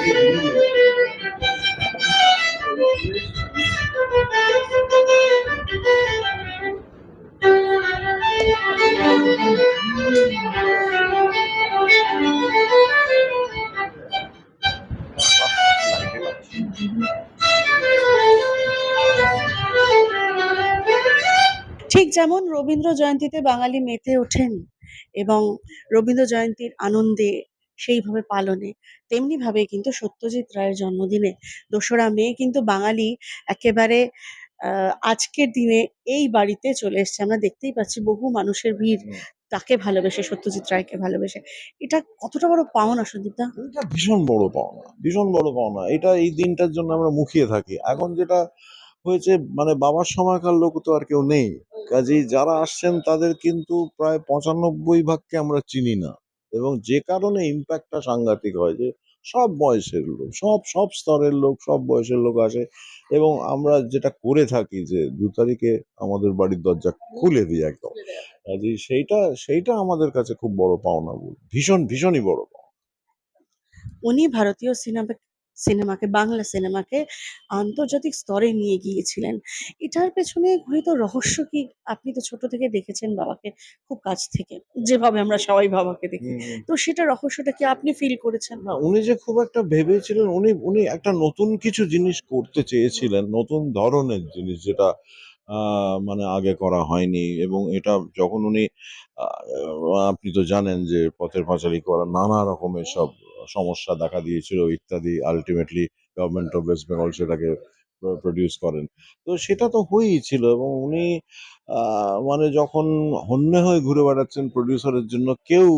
ঠিক যেমন রবীন্দ্র জয়ন্তীতে বাঙালি মেতে ওঠেন এবং রবীন্দ্র জয়ন্তীর আনন্দে সেইভাবে পালনে। তেমনি ভাবে কিন্তু সত্যজিৎ রায়ের জন্মদিনে দোসরা মে কিন্তু বাঙালি একেবারে আজকের দিনে এই বাড়িতে চলে এসছে। আমরা দেখতেই পাচ্ছি বহু মানুষের ভিড় তাকে ভালোবেসে সত্যজিৎ রায়কে ভালোবেসে। এটা কতটা বড় পাওনা সন্দীপদা এটা ভীষণ বড় পাওনা ভীষণ বড় পাওনা। এটা এই দিনটার জন্য আমরা মুখিয়ে থাকি। এখন যেটা হয়েছে মানে বাবার সময়কার লোক তো আর কেউ নেই। কাজেই যারা আসছেন তাদের কিন্তু প্রায় পঁচানব্বই ভাগকে আমরা চিনি না। এবং যে কারণে ইম্প্যাক্টটা সাংঘাতিক হয় যে সব বয়সের লোক সব সব স্তরের লোক সব বয়সের লোক আসে এবং আমরা যেটা করে থাকি যে দু তারিখে আমাদের বাড়ির দরজা খুলে দিই একদম। কাজে সেইটা সেইটা আমাদের কাছে খুব বড় পাওনা বল ভীষণ ভীষণই বড় পাওনা। উনি ভারতীয় সিনেমা সিনেমাকে বাংলা সিনেমাকে আন্তর্জাতিক স্তরে নিয়ে গিয়েছিলেন। এটার পেছনে ঘুরিত রহস্য কি আপনি তো ছোট থেকে দেখেছেন বাবাকে খুব কাছ থেকে যেভাবে আমরা সবাই বাবাকে দেখি। তো সেটা রহস্যটা কি আপনি ফিল করেছেন? না উনি যে খুব একটা ভেবেছিলেন উনি উনি একটা নতুন কিছু জিনিস করতে চেয়েছিলেন নতুন ধরনের জিনিস যেটা মানে আগে করা হয়নি এবং এটা যখন উনি আপনি তো জানেন যে পথের পাঁচালী করা নানা রকমের সব সমস্যা দেখা দিয়েছিল, ইত্যাদি। Ultimately government of West Bengal সেটাকে প্রডিউস করেন। তো সেটা তো হয়েই ছিল এবং উনি মানে যখন হন্যে হয়ে ঘুরে বেড়াচ্ছেন প্রডিউসারের জন্য কেউ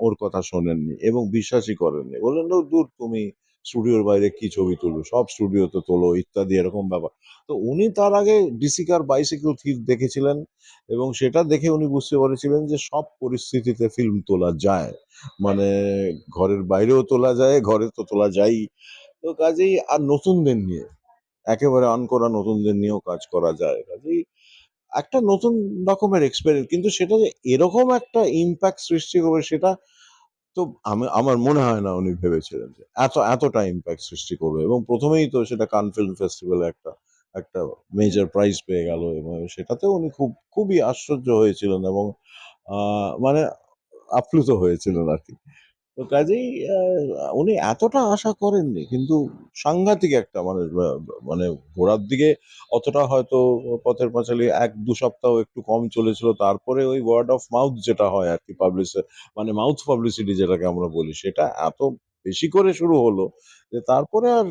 ওর কথা শোনেননি এবং বিশ্বাসই করেননি। বললেন, "ও দূর তুমি স্টুডিওর বাইরে কি ছবি তুলবে? সব স্টুডিওতে তোলো, ইত্যাদি, এরকম ব্যাপার। তো উনি তার আগে ডিসিকার বাইসাইকেল থিপ দেখেছিলেন এবং সেটা দেখে উনি বুঝতে পেরেছিলেন যে সব পরিস্থিতিতে ফিল্ম তোলা যায়। মানে ঘরের বাইরেও তোলা যায়, ঘরে তো তোলা যায়ই। তো কাজেই আর নতুনদের নিয়ে, একেবারে অন করা নতুনদের নিয়েও কাজ করা যায়। কাজেই একটা নতুন রকমের এক্সপেরিয়েন্স কিন্তু সেটা যে এরকম একটা ইম্প্যাক্ট সৃষ্টি করবে, সেটা তো আমি, আমার মনে হয় না উনি ভেবেছিলেন যে এত, এতটা ইম্প্যাক্ট সৃষ্টি করবে এবং প্রথমেই তো সেটা কান ফিল্ম ফেস্টিভ্যালে একটা একটা মেজর প্রাইজ পেয়ে গেল এবং সেটাতেও উনি খুব, খুবই আশ্চর্য হয়েছিলেন এবং মানে আপ্লুত হয়েছিলেন আর কি। তো কাজেই উনি এতটা আশা করেননি, কিন্তু সাংঘাতিক একটা মানে মানে ঘোরার দিকে অতটা হয়তো পথের পাঁচালী এক, দু সপ্তাহ একটু কম চলেছিল, তারপরে ওই ওয়ার্ড অফ মাউথ যেটা হয় আর কি পাবলিশ মানে মাউথ পাবলিসিটি যেটাকে আমরা বলি, সেটা এত বেশি করে শুরু হলো যে তারপরে আর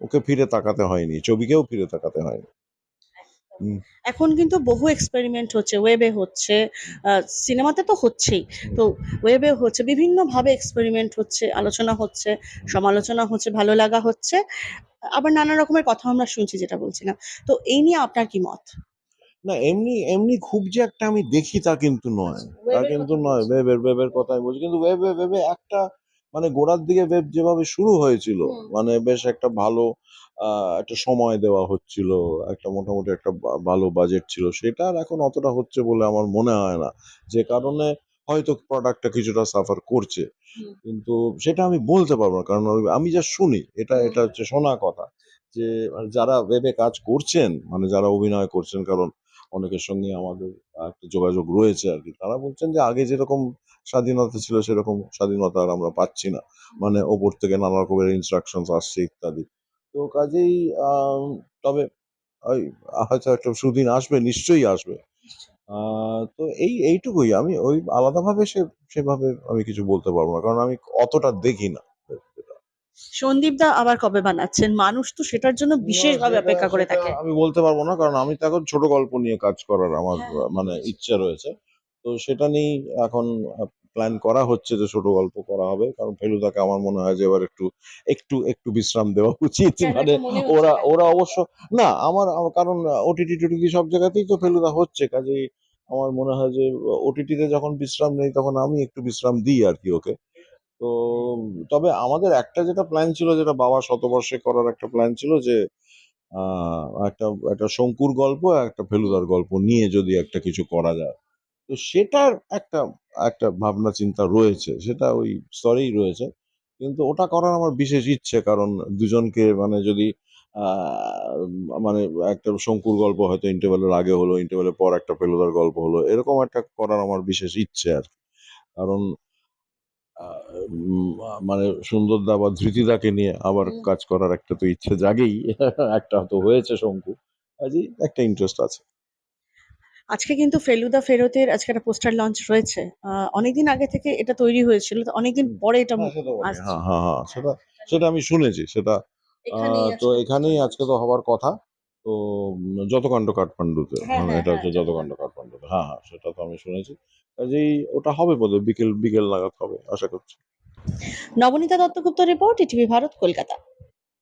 ওকে ফিরে তাকাতে হয়নি, ছবিকেও ফিরে তাকাতে হয়নি। এখন কিন্তু বহু এক্সপেরিমেন্ট হচ্ছে ওয়েবে হচ্ছে সিনেমাতে তো হচ্ছেই। তো ওয়েবে হচ্ছে বিভিন্নভাবে এক্সপেরিমেন্ট হচ্ছে আলোচনা হচ্ছে সমালোচনা হচ্ছে ভালো লাগা হচ্ছে। আবার নানা রকমের কথা আমরা শুনছি যেটা বলছিলাম। তো এই নিয়ে আপনার কি মত? না এমনি এমনি খুব যে একটা আমি দেখি তা কিন্তু নয়। তা কিন্তু নয়। ওয়েবের ওয়েবের কথাই বলছি। কিন্তু ওয়েবে ওয়েবে একটা মানে গোড়ার দিকে ওয়েব যেভাবে শুরু হয়েছিল মানে বেশ একটা ভালো একটা সময় দেওয়া হচ্ছিল একটা মোটামুটি একটা ভালো বাজেট ছিল। সেটা আর এখন অতটা হচ্ছে বলে আমার মনে হয় না। যে কারণে হয়তো প্রোডাক্টটা কিছুটা সাফার করছে। কিন্তু সেটা আমি বলতে পারব না। কারণ আমি যা শুনি। এটা এটা হচ্ছে শোনা কথা। যে মানে যারা ওয়েবে কাজ করছেন মানে যারা অভিনয় করছেন কারণ অনেকের সঙ্গে আমাদের একটা যোগাযোগ রয়েছে আর কি তারা বলছেন যে আগে যেরকম স্বাধীনতা ছিল সেরকম স্বাধীনতা আর আমরা পাচ্ছি না। মানে ওপর থেকে নানা রকমের ইনস্ট্রাকশন আসছে ইত্যাদি। তো কাজেই তবে ওই হয়তো একটা সুদিন আসবে নিশ্চয়ই আসবে। তো এই এইটুকুই। আমি ওই আলাদাভাবে সে সেভাবে আমি কিছু বলতে পারব না। কারণ আমি অতটা দেখি না। সন্দীপ দা আবার কবে বানাচ্ছেন? মানুষ তো সেটার জন্য বিশেষভাবে অপেক্ষা করে থাকে। আমি বলতে পারব না। কারণ আমি তো এখন ছোট গল্প নিয়ে কাজ করার আমার হ্যাঁ, মানে ইচ্ছা রয়েছে। তো সেটা নিয়েই এখন প্ল্যান করা হচ্ছে যে ছোট গল্প করা হবে। কারণ ফেলুদাকে আমার মনে হয় যে এবার একটু একটু একটু বিশ্রাম দেওয়া উচিত। মানে ওরা ওরা অবশ্য না আমার কারণ ওটিটি টুটিটি সব জায়গাতেই তো ফেলুদা হচ্ছে। কাজেই আমার মনে হয় যে ওটিটিতে যখন বিশ্রাম নেই তখন আমি একটু বিশ্রাম দিই আর কি ওকে। তো তবে আমাদের একটা যেটা প্ল্যান ছিল যেটা বাবা শতবর্ষে করার একটা প্ল্যান ছিল যে আহ, একটা একটা শঙ্কুর গল্প একটা ফেলুদার গল্প নিয়ে যদি একটা কিছু করা যায়। তো সেটার একটা একটা ভাবনা চিন্তা রয়েছে সেটা ওই স্তরেই রয়েছে। কিন্তু ওটা করার আমার বিশেষ ইচ্ছে কারণ দুজনকে মানে যদি মানে একটা শঙ্কুর গল্প হয়তো ইন্টারভেলের আগে হলো ইন্টারভেলের পর একটা ফেলুদার গল্প হলো এরকম একটা করার আমার বিশেষ ইচ্ছে আর কি। কারণ মানে সুন্দরদা বা ধৃতিদাকে নিয়ে আবার কাজ করার একটা তো ইচ্ছে জাগেই একটা তো হয়েছে শঙ্কু। কাজেই একটা ইন্টারেস্ট আছে। আজকে কিন্তু ফেলুদা ফেরতের আজকে একটা পোস্টার লঞ্চ রয়েছে। আহ, অনেকদিন আগে থেকে এটা তৈরি হয়েছিল তো অনেকদিন পরে এটা হ্যাঁ সেটা হ্যাঁ হ্যাঁ সেটা সেটা আমি শুনেছি সেটা আহ, তো এখানেই আজকে তো হবার কথা তো যতকাণ্ড কাঠমান্ডুতে মানে এটা হচ্ছে যতকাণ্ড কাঠমান্ডুতে হ্যাঁ হ্যাঁ সেটা তো আমি শুনেছি। কাজেই ওটা হবে বোধহয় বিকেল বিকেল নাগাদ হবে আশা করছি। Nabanita Dattagupta report ETV Bharat Kolkata.